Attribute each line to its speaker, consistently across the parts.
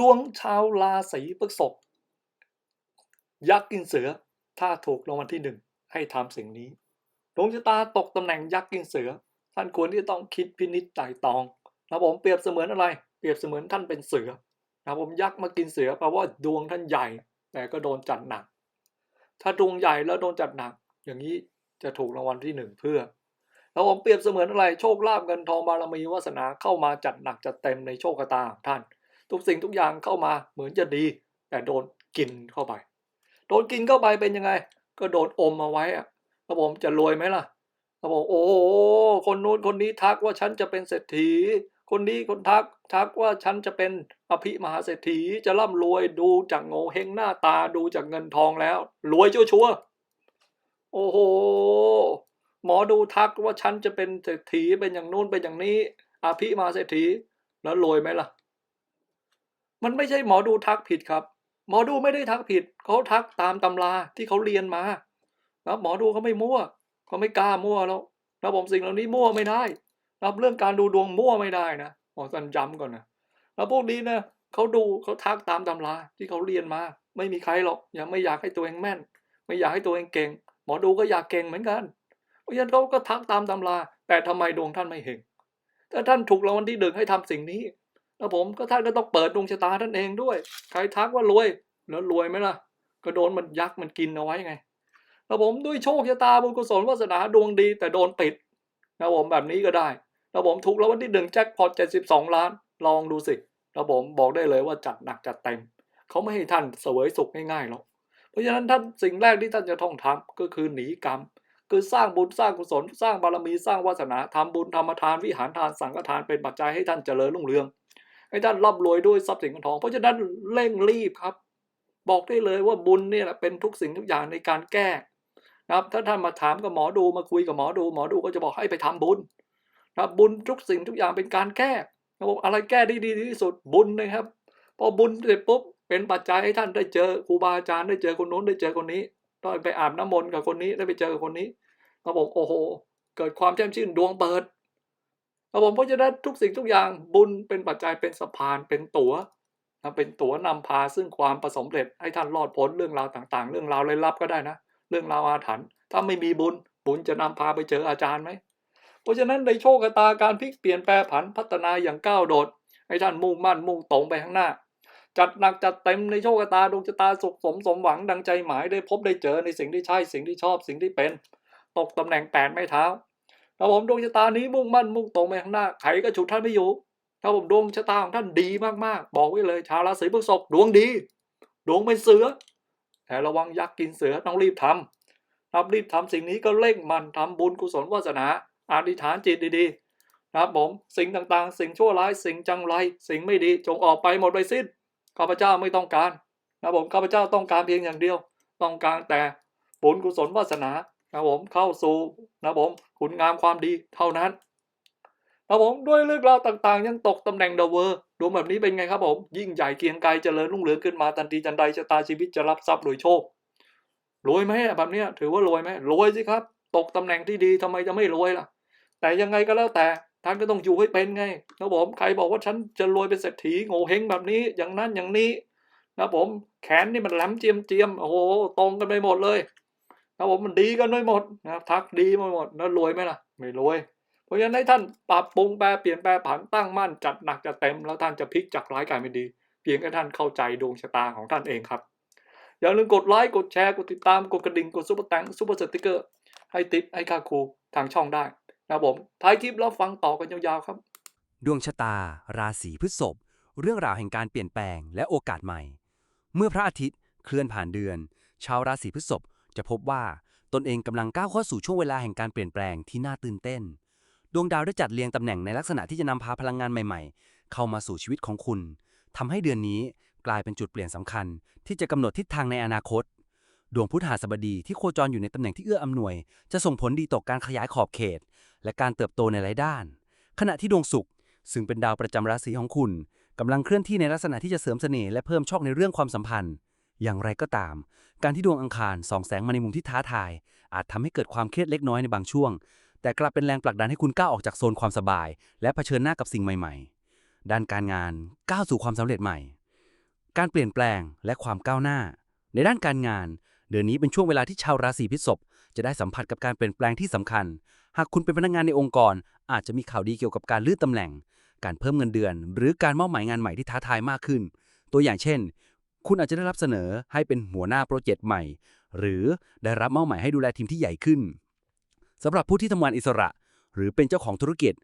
Speaker 1: ดวงชาวราศีพฤษภยักษ์กินเสือ ถ้าถูกรางวัลที่หนึ่งให้ทำสิ่งนี้ดวงชะตาตกตำแหน่งยักษ์กินเสือ ท่านควรที่ต้องคิดพินิจไต่ตองนะผมเปรียบเสมือนอะไร เปรียบเสมือนท่านเป็นเสือนะผมยักษ์มากินเสือแปลว่าดวงท่านใหญ่ แต่ก็โดนจัดหนัก ถ้าดวงใหญ่แล้วโดนจัดหนัก อย่างนี้จะถูกรางวัลที่หนึ่งเพื่อแล้วผมเปรียบเสมือนอะไรโชคลาภเงินทองบารมีวาสนาเข้ามาจัดหนักจัดเต็มในโชคชะตาของท่าน ทุกสิ่งทุกอย่างเข้ามาเหมือนจะดี แต่โดนกินเข้าไป โดนกินเข้าไปเป็นยังไง ก็โดนอมเอาไว้อะแล้วผมจะรวยไหมล่ะแล้วผมโอ้คนนู้นคนนี้ทักว่าฉันจะเป็นเศรษฐี คนนี้คนทักทักว่าฉันจะเป็นอภิมหาเศรษฐีจะร่ำรวยดูจากโง่เฮงหน้าตาดูจากเงินทองแล้ว รวยชัวร์ๆโอ้โหหมอดูทักว่าฉันจะเป็นเศรษฐีเป็นอย่างนู้นเป็นอย่างนี้อภิมหาเศรษฐีแล้วรวยไหมล่ะ มันไม่ใช่หมอดูทักผิดครับ หมอดูไม่ได้ทักผิด เขาทักตามตำราที่เขาเรียนมานะหมอดูเขาไม่มั่วเขาไม่กล้ามั่วแล้วนะผมสิ่งเหล่านี้มั่วไม่ได้นะเรื่องการดูดวงมั่วไม่ได้นะหมอสันย้ำก่อนนะแล้วพวกนี้นะเขาดูเขาทักตามตำราที่เขาเรียนมา ไม่มีใครหรอกยังไม่อยากให้ตัวเองแม่น ไม่อยากให้ตัวเองเก่ง หมอดูก็อยากเก่งเหมือนกันเพราะฉะนั้นเขาก็ทักตามตำรา แต่ทำไมดวงท่านไม่เห็นถ้าท่านถูกรางวัลที่หนึ่งให้ทำสิ่งนี้ แล้วผมก็ท่านก็ต้องเปิดดวงชะตาท่านเองด้วย ใครทักว่ารวย แล้วรวยไหมล่ะ ก็โดนมันยักษ์มันกินเอาไว้ไง แล้วผมด้วยโชคชะตาบุญกุศลวาสนาดวงดี แต่โดนปิดนะผมแบบนี้ก็ได้ แล้วผมถูกรางวัลที่หนึ่งแจ็คพอตเจ็ดสิบสองล้าน ลองดูสิแล้วผมบอกได้เลยว่าจัดหนักจัดเต็ม เขาไม่ให้ท่านเสวยสุขง่ายๆหรอกเพราะฉะนั้นท่านสิ่งแรกที่ท่านจะต้องทำก็คือหนีกรรม คือสร้างบุญสร้างกุศล สร้างบารมีสร้างวาสนาทำบุญธรรมทานวิหารทานสังฆทานเป็นปัจจัยให้ท่านเจริญรุ่งเรือง ให้ท่านร่ำรวยด้วยทรัพย์สินเงินทอง เพราะฉะนั้นเร่งรีบครับ บอกได้เลยว่าบุญเนี่ยแหละเป็นทุกสิ่งทุกอย่างในการแก้นะครับ ถ้าท่านมาถามกับหมอดูมาคุยกับหมอดู หมอดูก็จะบอกให้ไปทำบุญนะครับบุญทุกสิ่งทุกอย่างเป็นการแก้เขาบอกอะไรแก้ได้ดีที่สุดบุญนะครับ พอบุญเสร็จปุ๊บเป็นปัจจัยให้ท่านได้เจอครูบาอาจารย์ได้เจอคนโน้นได้เจอคนนี้ได้ไปอาบน้ำมนต์กับคนนี้ได้ไปเจอคนนี้เขาบอกโอ้โห เกิดความแช่มชื่นดวงเปิด ครับผมเพราะฉะนั้นทุกสิ่งทุกอย่างบุญเป็นปัจจัยเป็นสะพานเป็นตัว๋วนะเป็นตั๋วนำพาซึ่งความประสมเร็จให้ท่านรอดพ้นเรื่องราวต่างๆ เรื่องราวเลยลับก็ได้นะ เรื่องราวอาถรรพ์ถ้าไม่มีบุญบุญจะนำพาไปเจออาจารย์ไหมเพราะฉะนั้นในโชคชะตาการพลิกเปลี่ยนแปลผันพัฒนาอย่างก้าวโดด ให้ท่านมุ่งมั่นมุ่งตรงไปข้างหน้า จัดหนักจัดเต็มในโชคชะตาดวงชะตาสุขสมสมหวังดังใจหมายได้พบได้เจอในสิ่งที่ใช่สิ่งที่ชอบสิ่งที่เป็น ตกตำแหน่งแปดไม่เท้า ถ้าผมดวงชะตานี้มุ่งมั่นมุ่งตรงไปข้างหน้าใครก็ฉุดท่านไม่อยู่ถ้าผมดวงชะตาของท่านดีมากๆ บอกไว้เลย ชาวราศีพฤษภดวงดี ดวงเป็นเสือ แต่ระวังยักษ์กินเสือต้องรีบทำรับรีบทำสิ่งนี้ก็เร่งมันทำบุญกุศลวาสนาอธิษฐานจิตดีๆ นะครับผมสิ่งต่างๆ สิ่งชั่วร้ายสิ่งจังไร สิ่งไม่ดีจงออกไปหมดไปสิ้นข้าพเจ้าไม่ต้องการนะผมข้าพเจ้าต้องการเพียงอย่างเดียว ต้องการแต่บุญกุศลวาสนา นะผมเข้าสู่นะผมคุณงามความดีเท่านั้นนะผมด้วยเรื่องราวต่างๆ ยังตกตำแหน่งเดอะเวอร์ดวงแบบนี้เป็นไงครับผม ยิ่งใหญ่เกียงไกรเจริญรุ่งเรืองขึ้นมาทันทีทันใดชะตาชีวิตจะรับทรัพย์โดยโชครวยไหมแบบนี้ถือว่ารวยไหมรวยสิครับ ตกตำแหน่งที่ดีทำไมจะไม่รวยล่ะ แต่ยังไงก็แล้วแต่ท่านก็ต้องอยู่ให้เป็นไงนะผมใครบอกว่าฉันจะรวยเป็นเศรษฐีโง่เฮงแบบนี้อย่างนั้นอย่างนี้นะผมแขนนี่มันแหลมเจียมเจียมโอ้โหตรงกันไปหมดเลย นะผมมันดีกันไปหมดนะครับทักดีไปหมดแล้วรวยไหมล่ะ ไม่รวย เพราะฉะนั้นให้ท่านปรับปรุงแปลเปลี่ยนแปลผันตั้งมั่นจัดหนักจัดเต็มแล้วท่านจะพลิกจากร้ายกลายเป็นดี เพียงแค่ท่านเข้าใจดวงชะตาของท่านเองครับ อย่าลืมกดไลค์กดแชร์กดติดตามกดกระดิ่งกดซุปเปอร์แตงซุปเปอร์สติกเกอร์ให้ติปให้ค่าครูทางช่องได้นะผมท้ายคลิปแล้วฟังต่อกันยาวๆครับ
Speaker 2: ดวงชะตา ราศีพฤษภเรื่องราวแห่งการเปลี่ยนแปลงและโอกาสใหม่ เมื่อพระอาทิตย์เคลื่อนผ่านเดือน ชาวราศีพฤษภ จะพบว่าตนเองกำลังก้าวเข้าสู่ช่วงเวลาแห่งการเปลี่ยนแปลงที่น่าตื่นเต้น ดวงดาวได้จัดเรียงตำแหน่งในลักษณะที่จะนำพาพลังงานใหม่ ๆ เข้ามาสู่ชีวิตของคุณทำให้เดือนนี้กลายเป็นจุดเปลี่ยนสำคัญ ที่จะกำหนดทิศทางในอนาคต ดวงพุธหัสบดีที่โคจรอยู่ในตำแหน่งที่เอื้ออำนวย จะส่งผลดีต่อการขยายขอบเขต และการเติบโตในหลายด้าน ขณะที่ดวงศุกร์ซึ่งเป็นดาวประจำราศีของคุณกำลังเคลื่อนที่ในลักษณะที่จะเสริมเสน่ห์และเพิ่มโชคในเรื่องความสัมพันธ์ อย่างไรก็ตาม การที่ดวงอังคารส่องแสงมาในมุมที่ท้าทาย อาจทำให้เกิดความเครียดเล็กน้อยในบางช่วง แต่กลับเป็นแรงผลักดันให้คุณก้าวออกจากโซนความสบาย และเผชิญหน้ากับสิ่งใหม่ๆ ด้านการงานก้าวสู่ความสำเร็จใหม่ การเปลี่ยนแปลงและความก้าวหน้า ในด้านการงาน เดือนนี้เป็นช่วงเวลาที่ชาวราศีพฤษภจะได้สัมผัสกับการเปลี่ยนแปลงที่สำคัญ หากคุณเป็นพนักงานในองค์กร อาจจะมีข่าวดีเกี่ยวกับการเลื่อนตำแหน่ง การเพิ่มเงินเดือน หรือการมอบหมายงานใหม่ที่ท้าทายมากขึ้น ตัวอย่างเช่น คุณอาจจะได้รับเสนอให้เป็นหัวหน้าโปรเจกต์ใหม่ หรือได้รับมอบหมายให้ดูแลทีมที่ใหญ่ขึ้นสำหรับผู้ที่ทำงานอิสระ หรือเป็นเจ้าของธุรกิจ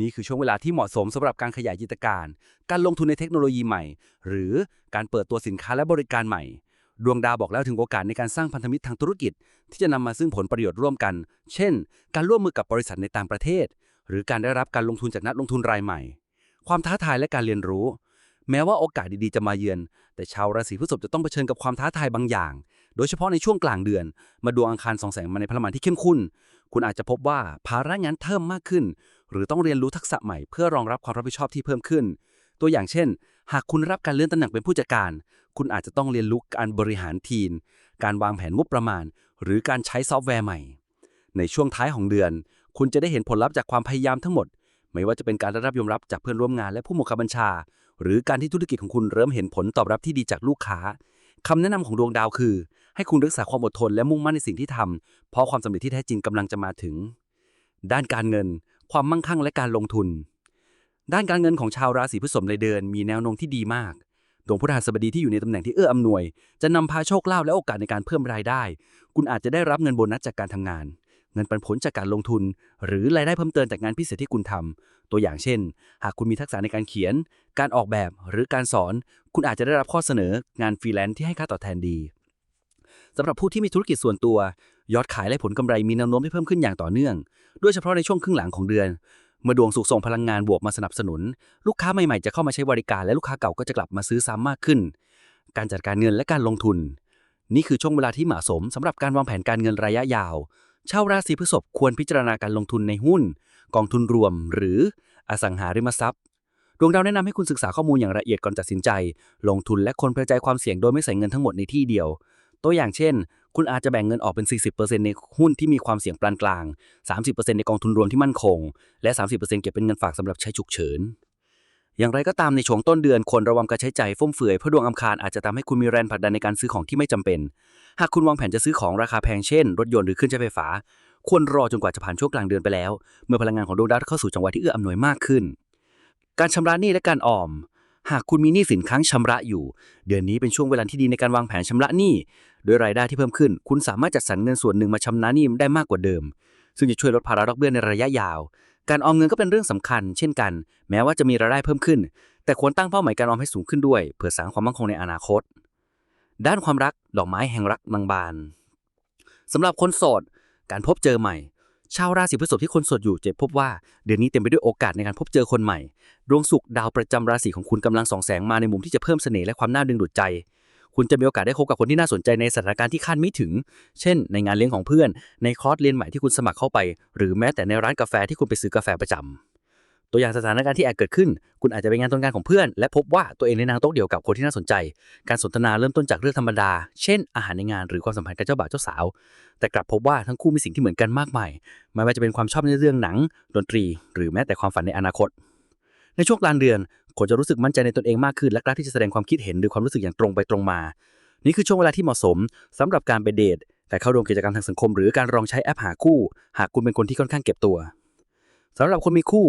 Speaker 2: นี่คือช่วงเวลาที่เหมาะสมสำหรับการขยายกิจการ การลงทุนในเทคโนโลยีใหม่ หรือการเปิดตัวสินค้าและบริการใหม่ ดวงดาวบอกแล้วถึงโอกาสในการสร้างพันธมิตรทางธุรกิจ ที่จะนำมาซึ่งผลประโยชน์ร่วมกัน เช่น การร่วมมือกับบริษัทในต่างประเทศ หรือการได้รับการลงทุนจากนักลงทุนรายใหม่ ความท้าทายและการเรียนรู้ แม้ว่าโอกาสดีๆจะมาเยือน แต่ชาวราศีพฤษภจะต้องเผชิญกับความท้าทายบางอย่าง โดยเฉพาะในช่วงกลางเดือน มาดวงอังคารส่องแสงมาในพลังงานที่เข้มข้น คุณอาจจะพบว่าภาระงานเพิ่มมากขึ้น หรือต้องเรียนรู้ทักษะใหม่เพื่อรองรับความรับผิดชอบที่เพิ่มขึ้น ตัวอย่างเช่น หากคุณรับการเลื่อนตำแหน่งเป็นผู้จัดการ คุณอาจจะต้องเรียนรู้การบริหารทีม การวางแผนงบประมาณ หรือการใช้ซอฟต์แวร์ใหม่ ในช่วงท้ายของเดือน คุณจะได้เห็นผลลัพธ์จากความพยายามทั้งหมด ไม่ว่าจะเป็นการได้รับยอมรับจากเพื่อนร่วมงานและผู้บังคับบัญชา หรือการที่ธุรกิจของคุณเริ่มเห็นผลตอบรับที่ดีจากลูกค้าคำแนะนำของดวงดาวคือ ให้คุณรักษาความอดทนและมุ่งมั่นในสิ่งที่ทำเพราะความสำเร็จที่แท้จริงกำลังจะมาถึง ด้านการเงิน ความมั่งคั่งและการลงทุน ด้านการเงินของชาวราศีพฤษภในเดือนมีแนวโน้มที่ดีมากดวงพฤหัสบดีที่อยู่ในตำแหน่งที่เอื้ออำนวย จะนำพาโชคลาภและโอกาสในการเพิ่มรายได้ คุณอาจจะได้รับเงินโบนัสจากการทำงาน เงินปันผลจากการลงทุน หรือรายได้เพิ่มเติมจากงานพิเศษที่คุณทำตัวอย่างเช่น หากคุณมีทักษะในการเขียน การออกแบบหรือการสอน คุณอาจจะได้รับข้อเสนองานฟรีแลนซ์ที่ให้ค่าตอบแทนดีสำหรับผู้ที่มีธุรกิจส่วนตัว ยอดขายและผลกำไรมีแนวโน้มที่เพิ่มขึ้นอย่างต่อเนื่อง โดยเฉพาะในช่วงครึ่งหลังของเดือน เมื่อดวงสุขส่งพลังงานบวกมาสนับสนุน ลูกค้าใหม่ๆจะเข้ามาใช้บริการและลูกค้าเก่าก็จะกลับมาซื้อซ้ำมากขึ้น การจัดการเงินและการลงทุน นี่คือช่วงเวลาที่เหมาะสมสำหรับการวางแผนการเงินระยะยาว ชาวราศีพฤษภควรพิจารณาการลงทุนในหุ้น กองทุนรวม หรืออสังหาริมทรัพย์ ดวงดาวแนะนำให้คุณศึกษาข้อมูลอย่างละเอียดก่อนตัดสินใจ ลงทุนและคนกระจายความเสี่ยงโดยไม่ใส่เงินทั้งหมดในที่เดียว ตัวอย่างเช่น คุณอาจจะแบ่งเงินออกเป็น 40%ในหุ้นที่มีความเสี่ยงปานกลาง 30%ในกองทุนรวมที่มั่นคง และ 30%เก็บเป็นเงินฝากสำหรับใช้ฉุกเฉิน อย่างไรก็ตามในช่วงต้นเดือนควรระวังการใช้จ่ายฟุ่มเฟือยเพราะดวงอังคารอาจจะทำให้คุณมีแรงผลักดันในการซื้อของที่ไม่จำเป็น หากคุณวางแผนจะซื้อของราคาแพงเช่น รถยนต์หรือเครื่องใช้ไฟฟ้า ควรรอจนกว่าจะผ่านช่วงกลางเดือนไปแล้ว เมื่อพลังงานของดวงดาวเข้าสู่จังหวะที่เอื้ออำนวยมากขึ้น การชำระหนี้และการออม หากคุณมีหนี้สินค้างชำระอยู่ เดือนนี้เป็นช่วงเวลาที่ดีในการวางแผนชำระหนี้ด้วยรายได้ที่เพิ่มขึ้น คุณสามารถจัดสรรเงินส่วนหนึ่งมาชำระหนี้ได้มากกว่าเดิม ซึ่งจะช่วยลดภาระดอกเบี้ยในระยะยาว การออมเงินก็เป็นเรื่องสำคัญ เช่นกัน แม้ว่าจะมีรายได้เพิ่มขึ้น แต่ควรตั้งเป้าหมายการออมให้สูงขึ้นด้วย เพื่อสร้างความมั่นคงในอนาคต ด้านความรักดอกไม้แห่งรักบางบานสำหรับคนโสด การพบเจอใหม่ ชาวราศีพฤษภที่คนโสดอยู่จะพบว่า เดือนนี้เต็มไปด้วยโอกาสในการพบเจอคนใหม่ ดวงศุกร์ดาวประจำราศีของคุณกำลังส่องแสงมาในมุมที่จะเพิ่มเสน่ห์และความน่าดึงดูดใจ คุณจะมีโอกาสได้พบกับคนที่น่าสนใจในสถานการณ์ที่คาดไม่ถึง เช่น ในงานเลี้ยงของเพื่อน ในคอร์สเรียนใหม่ที่คุณสมัครเข้าไป หรือแม้แต่ในร้านกาแฟที่คุณไปซื้อกาแฟประจำตัวอย่างสถานการณ์ที่อาจเกิดขึ้น คุณอาจจะไปงานต้นงานของเพื่อน และพบว่าตัวเองในนางโต๊ะเดียวกับคนที่น่าสนใจ การสนทนาเริ่มต้นจากเรื่องธรรมดา เช่น อาหารในงานหรือความสัมพันธ์กับเจ้าบ่าวเจ้าสาว แต่กลับพบว่าทั้งคู่มีสิ่งที่เหมือนกันมากมาย ไม่ว่าจะเป็นความชอบในเรื่องหนัง ดนตรี หรือแม้แต่ความฝันในอนาคต ในช่วงกลางเดือนคนจะรู้สึกมั่นใจในตนเองมากขึ้นและกล้าที่จะแสดงความคิดเห็นหรือความรู้สึกอย่างตรงไปตรงมา นี่คือช่วงเวลาที่เหมาะสมสำหรับการไปเดทการเข้าร่วมกิจกรรมทางสังคม หรือการลองใช้แอปหาคู่ หากคุณเป็นคนที่ค่อนข้างเก็บตัวสำหรับคนมีคู่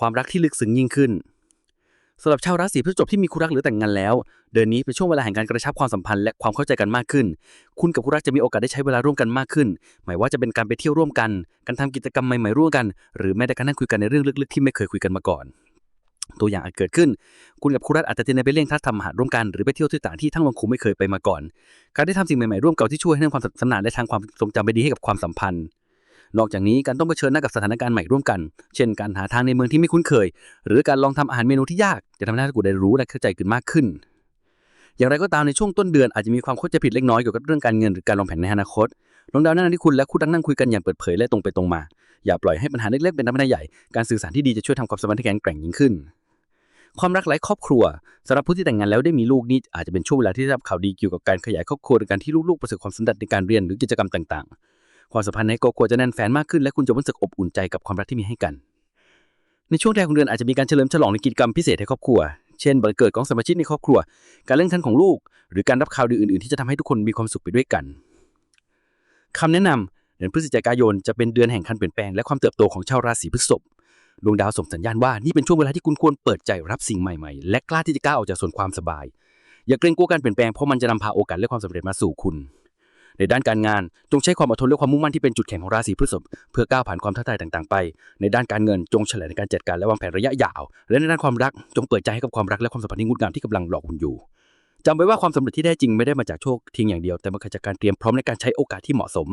Speaker 2: ความรักที่ลึกซึ้งยิ่งขึ้นสำหรับชาวราศีพฤษภที่มีคู่รักหรือแต่งงานแล้ว เดือนนี้เป็นช่วงเวลาแห่งการกระชับความสัมพันธ์และความเข้าใจกันมากขึ้น คุณกับคู่รักจะมีโอกาสได้ใช้เวลาร่วมกันมากขึ้นไม่ว่าจะเป็นการไปเที่ยวร่วมกัน การทำกิจกรรมใหม่ๆร่วมกัน หรือแม้แต่การนั่งคุยกันในเรื่องลึกๆ ที่ไม่เคยคุยกันมาก่อน ตัวอย่างอาจเกิดขึ้น คุณกับคู่รักอาจจะเดินไปเล่นทัศน์ทำอาหารร่วมกันหรือไปเที่ยวที่ต่างที่ทั้งวันคุไม่เคยไปมาก่อน การได้ทำสิ่งใหม่ๆร่วมกันที่ช่วยให้เรื่องความสนานและทางความทรงจำไปดีให้กับความสัมพันธ์ นอกจากนี้การต้องเผชิญหน้ากับสถานการณ์ใหม่ร่วมกัน เช่น การหาทางในเมืองที่ไม่คุ้นเคย หรือการลองทำอาหารเมนูที่ยาก จะทำให้คุณได้รู้และเข้าใจกันมากขึ้น อย่างไรก็ตามในช่วงต้นเดือนอาจจะมีความเข้าใจผิดเล็กน้อยเกี่ยวกับเรื่องการเงินหรือการวางแผนในอนาคตลองดาวแนะนำที่คุณและคู่รักนั่งคุยกันอย่างเปิดเผยและตรงไปตรงมา อย่าปล่อยให้ปัญหาเล็กๆเป็นปัญหาใหญ่ การสื่อสารที่ดีจะช่วยทำความสัมพันธ์ให้แข็งแกร่งยิ่งขึ้น ความรักไร้ครอบครัวสำหรับผู้ที่แต่งงานแล้วได้มีลูกนี่อาจจะเป็นช่วงเวลาที่ได้รับข่าวดีเกี่ยวกับการขยายครอบครัวในการที่ลูกๆประสบความสำเร็จในการเรียนหรือกิจกรรมต่างๆ ความสัมพันธ์ในครอบครัวจะแน่นแฟ้นมากขึ้นและคุณจะรู้สึกอบอุ่นใจกับความรักที่มีให้กัน ในช่วงแรกของเดือนอาจจะมีการเฉลิมฉลองในกิจกรรมพิเศษให้ครอบครัว เช่นวันเกิดของสมาชิกในครอบครัว การเลื่อนขั้นของลูก หรือการรับข่าวดีอื่นๆ ที่จะทำให้ทุกคนมีความสุขไปด้วยกันคำแนะนำเดือนพฤศจิกายนจะเป็นเดือนแห่งการเปลี่ยนแปลงและความเติบโตของชาวราศีพฤษภ ดวงดาวส่งสัญญาณว่านี่เป็นช่วงเวลาที่คุณควรเปิดใจรับสิ่งใหม่ๆ และกล้าที่จะก้าวออกจากโซนความสบาย อย่าเกรงกลัวการเปลี่ยนแปลงเพราะมันจะนำพาโอกาสและความสำเร็จมาสู่คุณ ในด้านการงานจงใช้ความอดทนและความมุ่งมั่นที่เป็นจุดแข็งของราศีพฤษภเพื่อก้าวผ่านความท้าทายต่างๆไป ในด้านการเงินจงเฉลี่ยในการจัดการและวางแผนระยะยาว และในด้านความรักจงเปิดใจให้กับความรักและความสัมพันธ์ที่งดงามที่กำลังรอกคุณอยู่จำไว้ว่าความสำเร็จที่แท้จริงไม่ได้มาจากโชคเพียงอย่างเดียวแต่มาจากการเตรียมพร้อมในการใช้โอกาสที่เหมาะสม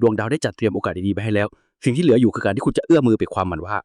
Speaker 2: ดวงดาวได้จัดเตรียมโอกาสดีๆไปให้แล้ว สิ่งที่เหลืออยู่คือการที่คุณจะเอื้อมือไปความมันว่า